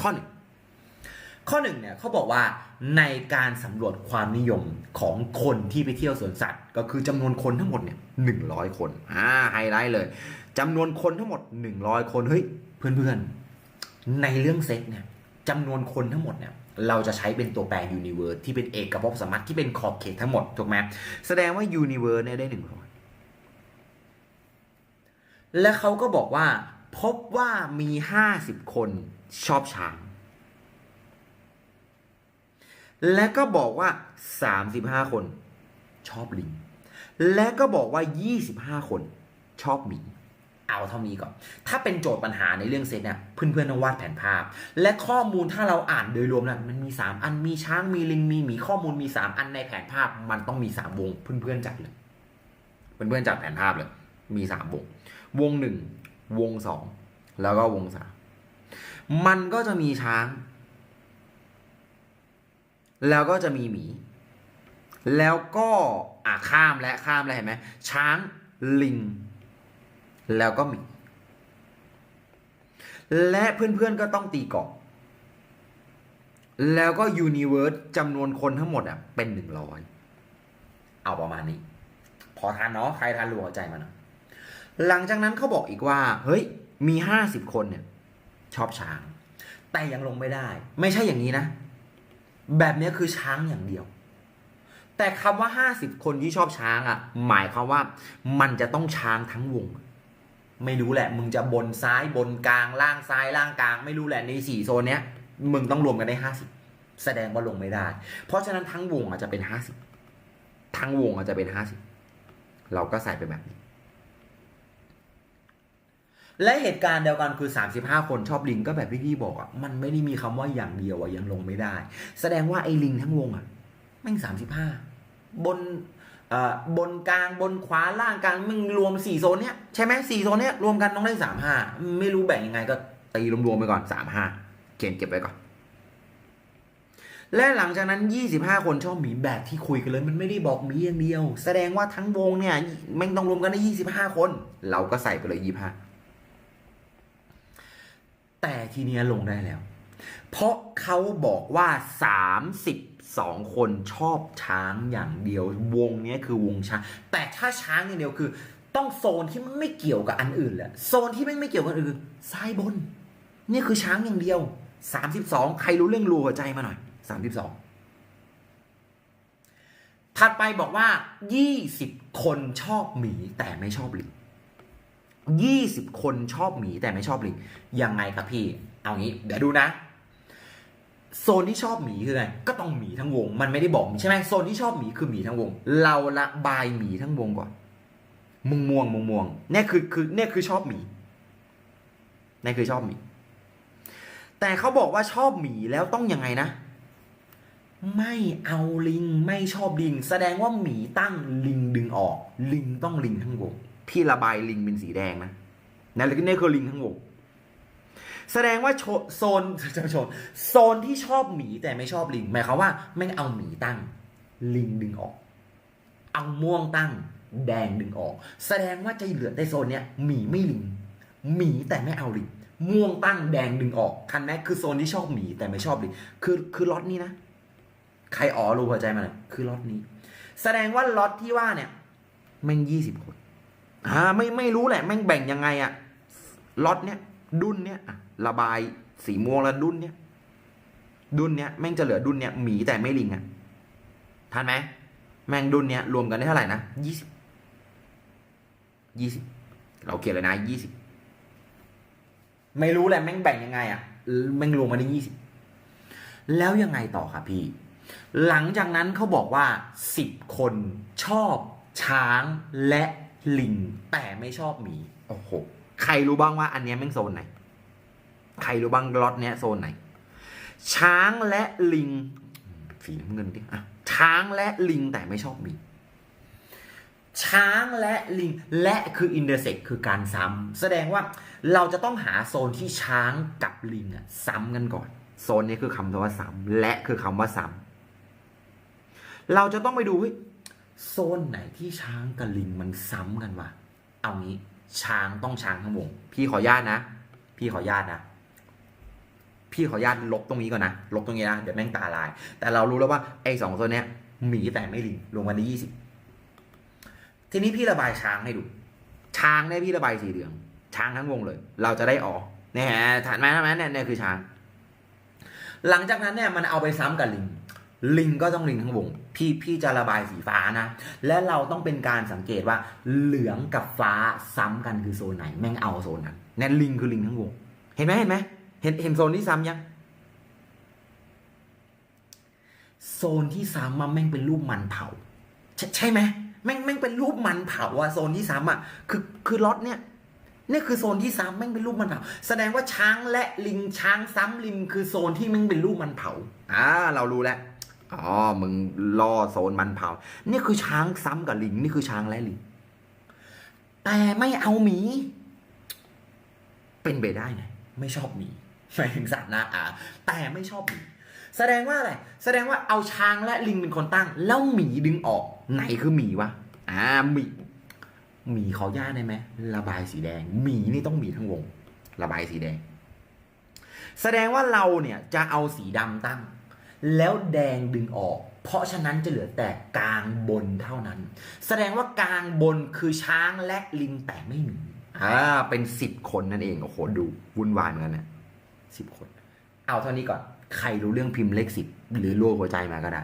ข้อหนึ่งข้อหนึ่งเนี่ยเขาบอกว่าในการสำรวจความนิยมของคนที่ไปเที่ยวสวนสัตว์ ก็คือจำนวนคนทั้งหมดเนี่ยหนึ่งร้อยคนอ่าไฮไลท์เลยจำนวนคนทั้งหมดหนึ่งร้อยคนเฮ้ยเพื่อนๆในเรื่องเซ็กเนี่ยจำนวนคนทั้งหมดเนี่ยเราจะใช้เป็นตัวแปร universe ที่เป็นเอกภพสมมติที่เป็นขอบเขตทั้งหมดถูกไหมแสดงว่า universe เนี่ยได้หนึ่งร้อยและเขาก็บอกว่า พบว่ามีห้าสิบคนชอบช้าง และก็บอกว่าสามสิบห้าคนชอบลิง และก็บอกว่ายี่สิบห้าคนชอบหมี เอาเท่านี้ก่อน ถ้าเป็นโจทย์ปัญหาในเรื่องเซตเนี่ยเพื่อนๆต้องวาดแผนภาพ และข้อมูลถ้าเราอ่านโดยรวมแล้วมันมี 3 อัน มีช้าง มีลิง มีหมี ข้อมูลมี 3 อันในแผนภาพ มันต้องมี 3 วง เพื่อนๆจัดเลย เพื่อนๆจัดแผนภาพเลย มี 3 วง วง1 วง2แล้วก็วง3มันก็จะมีช้าง แล้วก็จะมีหมี แล้วก็อะข้ามและข้ามแล้วเห็นไหมช้างลิง แล้วก็หมี และเพื่อนๆก็ต้องตีกรอบแล้วก็ยูนิเวิร์สจำนวนคนทั้งหมดอะเป็นหนึ่งร้อยเอาประมาณนี้ พอทันเนาะใครทันรู้หัวใจมันอะ หลังจากนั้นเขาบอกอีกว่า เฮ้ย มีห้าสิบคนเนี่ย ชอบช้าง แต่ยังลงไม่ได้ ไม่ใช่อย่างนี้นะ แบบนี้คือช้างอย่างเดียว แต่คำว่า 50 คนที่ชอบช้างอะ่ะ หมายความว่า มันจะต้องช้างทั้งวง ไม่รู้แหละ มึงจะบนซ้ายบนกลางล่างซ้ายล่างกลาง ไม่รู้แหละในสี่โซนเนี้ย มึงต้องรวมกันได้ 50 แสดงว่าลงไม่ได้ เพราะฉะนั้นทั้งวงอาจจะเป็น 50 ทั้งวงอาจจะเป็น 50 เราก็ใส่ไปแบบนี้ และเหตุการณ์เดียวกันคือ 35 คนชอบลิงก็แบบที่พี่บอกอะมันไม่ได้มีคำว่าอย่างเดียวอะยังลงไม่ได้ แสดงว่าไอ้ลิงทั้งวงอะแม่ง35 บนเอ่อบนกลางบนขวาล่างกลางมึงรวมสี่โซนเนี้ยใช่ไหมสี่โซนเนี้ยรวมกันต้องได้สามห้าไม่รู้แบ่งยังไงก็ตีรวมๆไปก่อนสามห้าเขียนเก็บไว้ก่อน และหลังจากนั้น 25 คนชอบหมีแบบที่คุยกันเลย มันไม่ได้บอกหมีอย่างเดียว แสดงว่าทั้งวงเนี่ยแม่งต้องรวมกันได้ 25 คน เราก็ใส่ไปเลย 25 แต่ทีเนี้ยลงได้แล้ว เพราะเขาบอกว่า 32 คนชอบช้างอย่างเดียว วงนี้คือวงช้าง แต่ถ้าช้างอย่างเดียวคือ ต้องโซนที่มันไม่เกี่ยวกับอันอื่นแหละ โซนที่ไม่ไม่เกี่ยวกับอันอื่นซ้ายบน นี่คือช้างอย่างเดียว 32 ใครรู้เรื่องรูหัวใจมาหน่อย 32ถัดไปบอกว่า 20 คนชอบหมีแต่ไม่ชอบลิง 20 คนชอบหมีแต่ไม่ชอบลิงยังไงครับพี่ เอางี้ เดี๋ยวดูนะ โซนที่ชอบหมีคือไงก็ต้องหมีทั้งวง มันไม่ได้บอกใช่ไหมโซนที่ชอบหมีคือหมีทั้งวง เราละบายหมีทั้งวงก่อนมุงม่วงมุงม่วงเนี่ยคือคือเนี่ยคือชอบหมีเนี่ยคือชอบหมี แต่เขาบอกว่าชอบหมีแล้วต้องยังไงนะ ไม่เอาลิงไม่ชอบลิง แสดงว่าหมีตั้งลิงดึงออก ลิงต้องลิงทั้งวง พี่ระบายลิงเป็นสีแดงนะนั่นนี่คือลิงทั้งวงแสดงว่าโซนจะโซนโซนที่ชอบหมีแต่ไม่ชอบลิงหมายความว่าไม่งเอาหมีตั้ง ลิงดึงออก เอาม่วงตั้ง แดงดึงออก แสดงว่าจะเหลือในโซนเนี้ยหมีไม่ลิงหมีแต่ไม่เอาลิงม่วงตั้งแดงดึงออกคันนี้คือโซนที่ชอบหมีแต่ไม่ชอบลิงคือคือล็อตนี้นะใครอ๋อรู้หัวใจมาหน่อยคือล็อตนี้ แสดงว่าล็อตที่ว่าเนี่ยแม่งยี่สิบคน อ่าไม่ไม่รู้แหละแม่งแบ่งยังไงอะล็อตเนี้ยดุนเนี้ยระบายสีม่วงแล้วดุนเนี้ยดุนเนี้ยแม่งจะเหลือดุนเนี้ยหมีแต่ไม่ลิงอะทันไหมแม่งดุนเนี้ยรวมกันได้เท่าไหร่นะยี่สิบยี่สิบเราเขียนเลยนะยี่สิบไม่รู้แหละแม่งแบ่งยังไงอะแม่งรวมมาได้ยี่สิบแล้วยังไงต่อครับพี่ หลังจากนั้นเขาบอกว่าสิบคนชอบช้างและ ลิงแต่ไม่ชอบหมี โอ้โห ใครรู้บ้างว่าอันเนี้ยแม่งโซนไหน ใครรู้บ้างล็อตเนี้ยโซนไหน ช้างและลิง สีน้ำเงินดิอะช้างและลิงแต่ไม่ชอบหมี ช้างและลิงและคืออินเตอร์เซ็กคือการซ้ำแสดงว่าเราจะต้องหาโซนที่ช้างกับลิงอะซ้ำกันก่อน โซนนี้คือคำว่าซ้ำและคือคำว่าซ้ำเราจะต้องไปดูเฮ้ย โซนไหนที่ช้างกับลิงมันซ้ำกันวะ เอางี้ช้างต้องช้างทั้งวง พี่ขออนุญาตนะ พี่ขออนุญาตนะ พี่ขออนุญาตลบตรงนี้ก่อนนะ ลบตรงนี้นะ เดี๋ยวแม่งตาลาย แต่เรารู้แล้วว่าไอ้สองตัวเนี้ยหมีแต่ไม่ลิงรวมกันได้ยี่สิบทีนี้พี่ระบายช้างให้ดู ช้างเนี่ยพี่ระบายสีเหลือง ช้างทั้งวงเลย เราจะได้ออกเนี่ยฮะฐานไหมานไหมเนี่ยเนี่ยคือช้าง หลังจากนั้นเนี่ยมันเอาไปซ้ำกับลิง ลิงก็ต้องลิงทั้งวง พี่พี่จะระบายสีฟ้านะ และเราต้องเป็นการสังเกตว่า เหลืองกับฟ้าซ้ำกันคือโซนไหน แม่งเอาโซนนั้นแน่ลิงคือลิงทั้งวง เห็นไหมเห็นไหมเห็นเห็นโซนที่ซ้ำยัง โซนที่ซ้ำมันแม่งเป็นรูปมันเผาใช่ใช่ไหมแม่งแม่งเป็นรูปมันเผาอะโซนที่ซ้ำอะคือคือล็อตเนี่ยเนี่ยคือโซนที่ซ้ำแม่งเป็นรูปมันเผา แสดงว่าช้างและลิงช้างซ้ำลิงคือโซนที่แม่งเป็นรูปมันเผาอ่าเรารู้แล้ว อ๋อ มึงล่อโซนมันเผา นี่คือช้างซ้ำกับลิง นี่คือช้างและลิง แต่ไม่เอาหมี เป็นไปได้ไงไม่ชอบหมีหมายถึงสัตว์นะอ่าแต่ไม่ชอบหมี แสดงว่าอะไร แสดงว่าเอาช้างและลิงเป็นคนตั้ง แล้วหมีดึงออก ไหนคือหมีวะ อ่า หมี หมีขาย่าได้ไหม ระบายสีแดง หมีนี่ต้องหมีทั้งวง ระบายสีแดง แสดงว่าเราเนี่ยจะเอาสีดำตั้ง แล้วแดงดึงออก เพราะฉะนั้นจะเหลือแต่กลางบนเท่านั้น แสดงว่ากลางบนคือช้างและลิงแต่ไม่หมีอ่าเป็นสิบคนนั่นเองโอ้โหดูวุ่นวายเหมือนกันนะสิบคน เอาเท่านี้ก่อน ใครรู้เรื่องพิมพ์เลขสิบหรือโลหัวใจมาก็ได้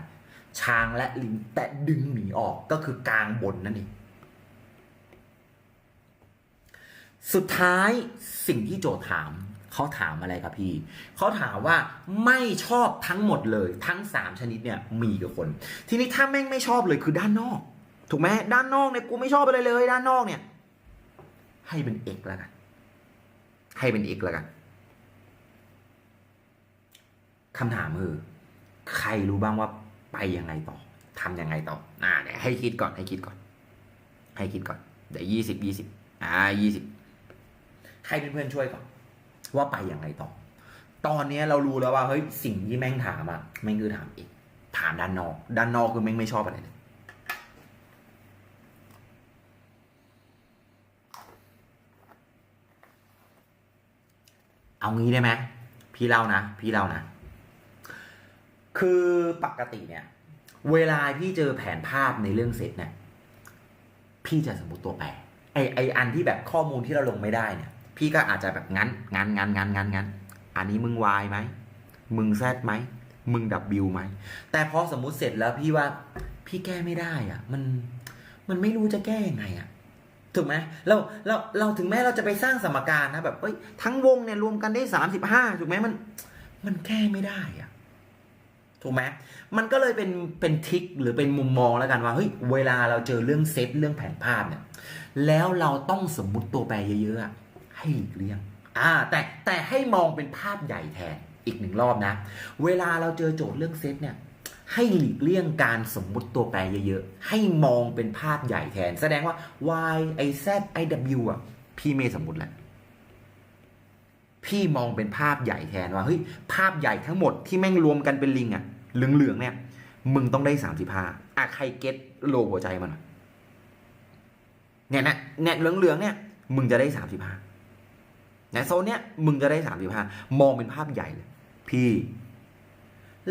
ช้างและลิงแต่ดึงหมีออกก็คือกลางบนนั่นเองสุดท้ายสิ่งที่โจทย์ถาม เขาถามอะไรครับพี่ เขาถามว่าไม่ชอบทั้งหมดเลยทั้งสามชนิดเนี่ยมีกับคน ทีนี้ถ้าแม่งไม่ชอบเลยคือด้านนอก ถูกไหมด้านนอกเนี่ยกูไม่ชอบอะไรเลย ด้านนอกเนี่ย ให้เป็นเอกแล้วกันให้เป็นเอกแล้วกันคำถามคือใครรู้บ้างว่าไปยังไงต่อทำยังไงต่อ อ่าเดี๋ยวให้คิดก่อนให้คิดก่อน ให้คิดก่อน เดี๋ยวยี่สิบยี่สิบอ่ายี่สิบให้เพื่อนๆช่วยก่อน ว่าไปยังไงต่อ ตอนนี้เรารู้แล้วว่าเฮ้ยสิ่งที่แม่งถามอะแม่งคือถามเอกถามด้านนอก ด้านนอกคือแม่งไม่ชอบอะไรเลยเอางี้ได้ไหมพี่เล่านะ พี่เล่านะ คือปกติเนี่ย เวลาพี่เจอแผนภาพในเรื่องเซตเนี่ย พี่จะสมมติตัวแปรไอไออันที่แบบข้อมูลที่เราลงไม่ได้เนี่ย พี่ก็อาจจะแบบงั้นงั้นงั้นงั้นงั้นงั้นอันนี้มึงวายไหมมึงแซดไหมมึงดับบิวไหมแต่พอสมมุติเสร็จแล้วพี่ว่าพี่แก้ไม่ได้อะมันมันไม่รู้จะแก้ยังไงอะถูกไหมเราเราเราถึงแม้เราจะไปสร้างสมการนะแบบเอ้ยทั้งวงเนี่ยรวมกันได้สามสิบห้าถูกไหมมัน มันแก้ไม่ได้อะถูกไหมมันก็เลยเป็นเป็นทิคหรือเป็นมุมมองแล้วกันว่าเฮ้ยเวลาเราเจอเรื่องเซตเรื่องแผนภาพเนี่ย แล้วเราต้องสมมุติตัวแปรเยอะๆอะ ให้หลีกเลี่ยงอ่าแต่แต่ให้มองเป็นภาพใหญ่แทนอีกหนึ่งรอบนะ เวลาเราเจอโจทย์เรื่องเซตเนี่ยให้หลีกเลี่ยงการสมมุติตัวแปรเยอะๆ ให้มองเป็นภาพใหญ่แทน แสดงว่า y i z i w อะพี่ไม่สมมติแล้วพี่มองเป็นภาพใหญ่แทนว่าเฮ้ยภาพใหญ่ทั้งหมดที่แม่งรวมกันเป็นลิงอะเหลืองๆเนี่ย มึงต้องได้สามสิบห้าอะใครเก็ตโลหัวใจมันหน่อยเนี่ยนะเนี่ยเหลืองๆเนี่ย มึงจะได้สามสิบห้า นี่ยโซนเนี้ยมึงจะได้สามสิบห้ามองเป็นภาพใหญ่เลยพี่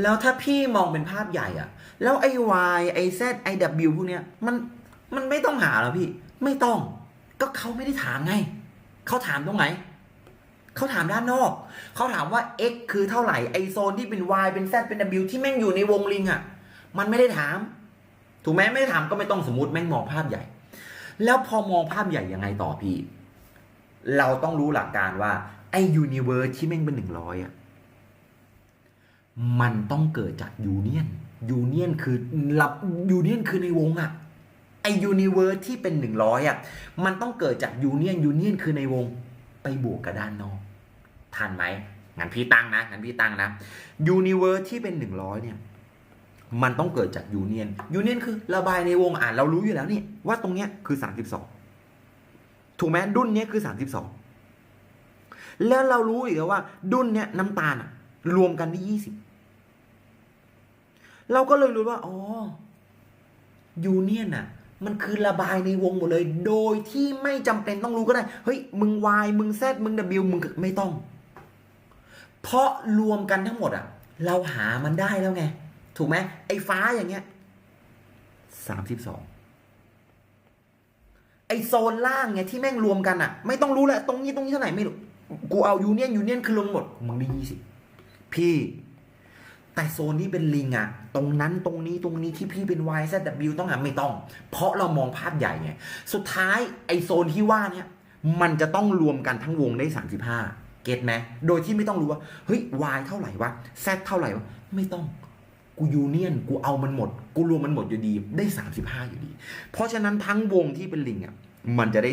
แล้วถ้าพี่มองเป็นภาพใหญ่อะแล้วไอ้ y ไอ้ z ไอ้ w พวกเนี้ยมันมันไม่ต้องหาแล้วพี่ ไม่ต้อง ก็เขาไม่ได้ถามไงเขาถามตรงไหนเขาถามด้านนอก เขาถามว่า x คือเท่าไหร่ ไอโซนที่เป็น y เป็น z เป็น w ที่แม่งอยู่ในวงลิงอะ มันไม่ได้ถาม ถูกไหมไม่ได้ถามก็ไม่ต้องสมมติแม่งมองภาพใหญ่ แล้วพอมองภาพใหญ่ยังไงต่อพี่ เราต้องรู้หลักการว่า ไอ้ยูนิเวอร์สที่แม่งเป็นหนึ่งร้อยอะมันต้องเกิดจากยูเนียนยูเนียนคือรับยูเนียนคือในวงอะไอยูนิเวอร์สที่เป็นหนึ่งร้อยอะมันต้องเกิดจากยูเนียนยูเนียนคือในวงไปบวกกับด้านนอกทันไหมงั้นพี่ตั้งนะงั้นพี่ตั้งนะยูนิเวอร์สที่เป็นหนึ่งร้อยเนี่ยมันต้องเกิดจากยูเนียนยูเนียนคือระบายในวงอ่านเรารู้อยู่แล้วนี่ว่าตรงเนี้ยคือสามสิบสอง ถูกไหมดุนนี้คือสามสิบสองแล้วเรารู้อีกแล้วว่า ดุนเนี้ยน้ำตาลอะรวมกันได้ยี่สิบเราก็เลยรู้ว่าอ๋อยูเนียนอะมันคือระบายในวงหมดเลย โดยที่ไม่จำเป็นต้องรู้ก็ได้ เฮ้ย มึง Y มึง Z มึง W มึงไม่ต้อง เพราะรวมกันทั้งหมดอะเราหามันได้แล้วไง ถูกไหมไอ้ฟ้าอย่างเงี้ยสามสิบสอง โซนล่างไงที่แม่งรวมกันอะไม่ต้องรู้แหล้วตรงนี้ตรงนี้เท่าไหร่ไม่รู้กูเอายูเนียนยูเนียนคือรวมหมดมึงได้ยี่สิบพี่ แต่โซนที่เป็นลิงอะตรงนั้นตรงนี้ตรงนี้ที่พี่เป็น Y Z W ต้องหาไม่ต้อง เพราะเรามองภาพใหญ่ไงสุดท้ายไอโซนที่ว่าเนี่ย มันจะต้องรวมกันทั้งวงได้35เก็ตไหมโดยที่ไม่ต้องรู้ว่าเฮ้ย Y เท่าไหร่วะ Z เท่าไหร่วะไม่ต้อง กูยูเนียนกูเอามันหมด กูรวมมันหมดอยู่ดี ได้ 35 อยู่ดี เพราะฉะนั้นทั้งวงที่เป็นลิงอะมันจะได้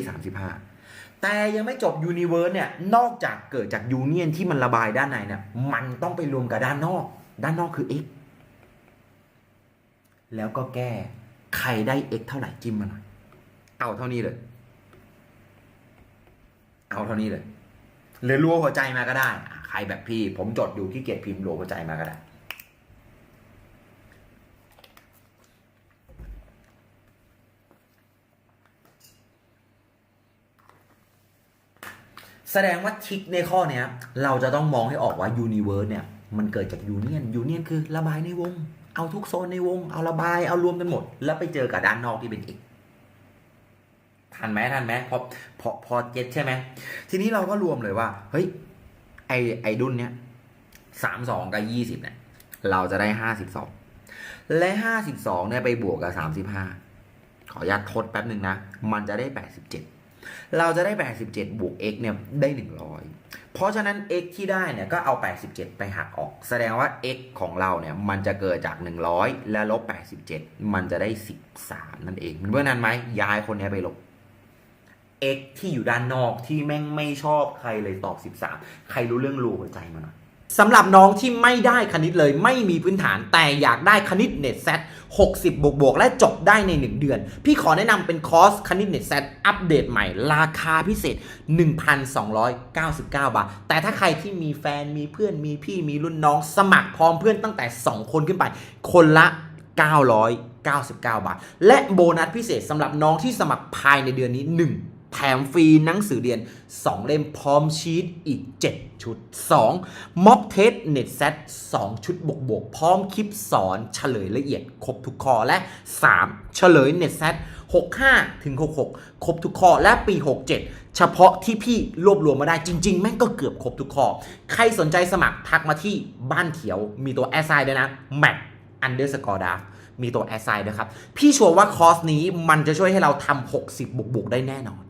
35 แต่ยังไม่จบยูนิเวิร์สเนี่ยนอกจากเกิดจากยูเนียนที่มันระบายด้านในเนี่ยมันต้องไปรวมกับด้านนอก ด้านนอกคือ x แล้วก็แก้ใครได้ x เท่าไหร่จิ้มมาหน่อยเอาเท่านี้เลยเอาเท่านี้เลย หรือรัวหัวใจมาก็ได้ ใครแบบพี่ ผมจดอยู่ที่เกียรพิมพ์รัวหัวใจมาก็ได้ แสดงว่าทิกในข้อเนี้ย เราจะต้องมองให้ออกว่ายูนิเวิร์สเนี่ย มันเกิดจากยูเนียนยูเนียนคือระบายในวง เอาทุกโซนในวง เอาระบายเอารวมกันหมด แล้วไปเจอกับด้านนอกที่เป็นเอกทันไหมทันไหมพอพอพอเก็ตใช่ไหมทีนี้เราก็รวมเลยว่า เฮ้ย ไอไอดุลเนี้ยสามสองกับยี่สิบเนี่ย เราจะได้ห้าสิบสองและห้าสิบสองเนี่ยไปบวกกับสามสิบห้าขออนุญาตทดแป๊บหนึ่งนะ มันจะได้แปดสิบเจ็ด เราจะได้แปดสิบวก x เนี่ย ได้หนึ่งร้อยเพราะฉะนั้น x ที่ได้เนี่ย ก็เอา 87 ไปหักออก แสดงว่า x ของเราเนี่ย มันจะเกิดจาก 100 และลบ 87 มันจะได้ 13 นั่นเองมันเพื่อนนั้นไหมย้ายคนนี้ไปลบ x ที่อยู่ด้านนอกที่แม่งไม่ชอบใครเลยตอบ 13 ใครรู้เรื่องรูหัวใจมาหน่อย สำหรับน้องที่ไม่ได้คณิตเลยไม่มีพื้นฐานแต่อยากได้คณิตเน็ตเซต60 บวกบวกๆและจบได้ใน 1 เดือน พี่ขอแนะนำเป็นคอร์สคณิตเน็ตเซตอัปเดตใหม่ ราคาพิเศษ 1,299 บาท แต่ถ้าใครที่มีแฟนมีเพื่อนมีพี่มีรุ่นน้องสมัครพร้อมเพื่อนตั้งแต่ 2 คนขึ้นไป คนละ 999 บาท และโบนัสพิเศษสำหรับน้องที่สมัครภายในเดือนนี้ 1 แถมฟรีหนังสือเรียน 2 เล่มพร้อมชีตอีก 7 ชุด 2. ม็อกเทสเน็ตเซต2ชุดบวกบวกพร้อมคลิปสอนเฉลยละเอียด ครบทุกข้อและ 3. เฉลยเน็ตเซต65ถึง66 ครบทุกข้อและปี 67 เฉพาะที่พี่รวบรวมมาได้จริง ๆ แม่งก็เกือบครบทุกข้อ ใครสนใจสมัครทักมาที่บ้านเขียวมีตัวแอสไซด์ด้วยนะ Mac Underscore d a มีตัวแอสไซด์ด้วยครับ พี่ชัวร์ว่าคอร์สนี้มันจะช่วยให้เราทำ60 บวกๆได้แน่นอน